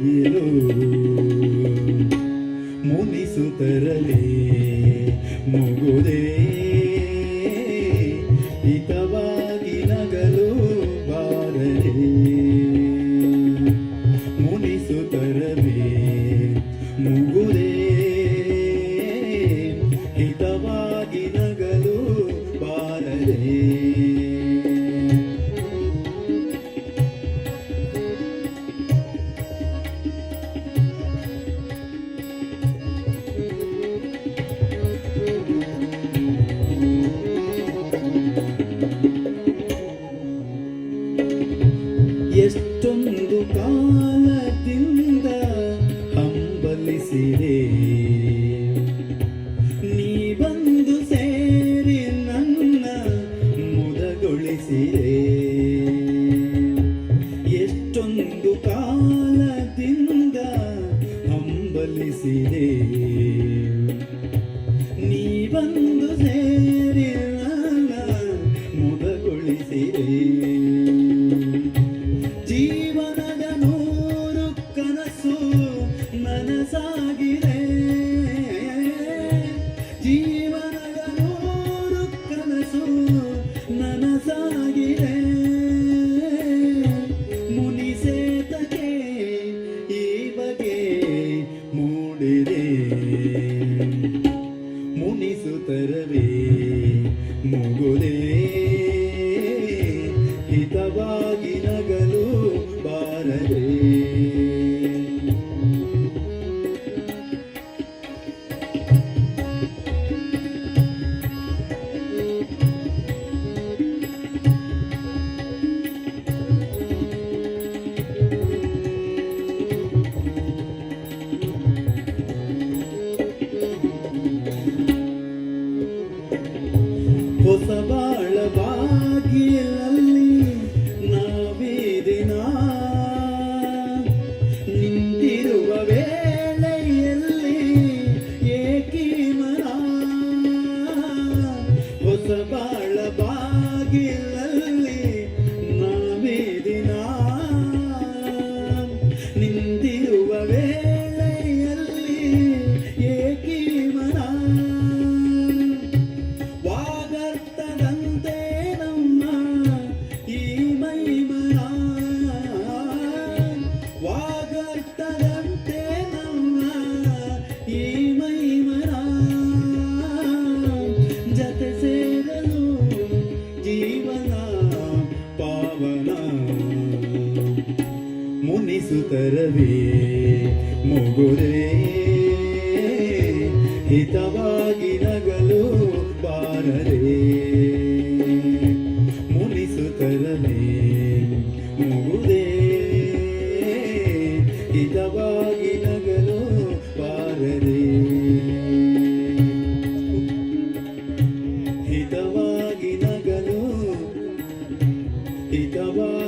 ಬಾಗಿಲು ಮುನಿಸುತ್ತರಲಿ ಮುಗುದೇ. ಹಿತವಾಗಿ ನಗಲು ಬಾರಲಿ ಮುನಿಸುತ್ತರಲಿ ಮುಗುದೇ. ಹಿತವಾಗಿ ನಗಲು ಬಾರಲಿ ಹಂಬಲಿಸಿದೆ ನೀ ಬಂದು ಸೇರಿಲ್ಲ ಮುದಗೊಳಿಸಿದೆ. ಹಿತವಾಗಿ ಬಾಳ ಬಾಗಿಲಲ್ಲಿ ನಾವೇ ದಿನ ನಿಂತಿರುವ ವೇಳೆಯಲ್ಲಿ ಈ ಮೈಮನ. ವಾಗರ್ತದಂತೆ ತರವೇ ಮುಗುರೇ. ಹಿತವಾಗಿ ನಗಲು ಬಾರರೆ. ಮುನಿಸುತ್ತರವೇ ಮುಗುರೇ. ಹಿತವಾಗಿ ನಗಲು ಬಾರರೆ. ಹಿತವಾಗಿ ನಗಲು ಹಿತವಾಗಿ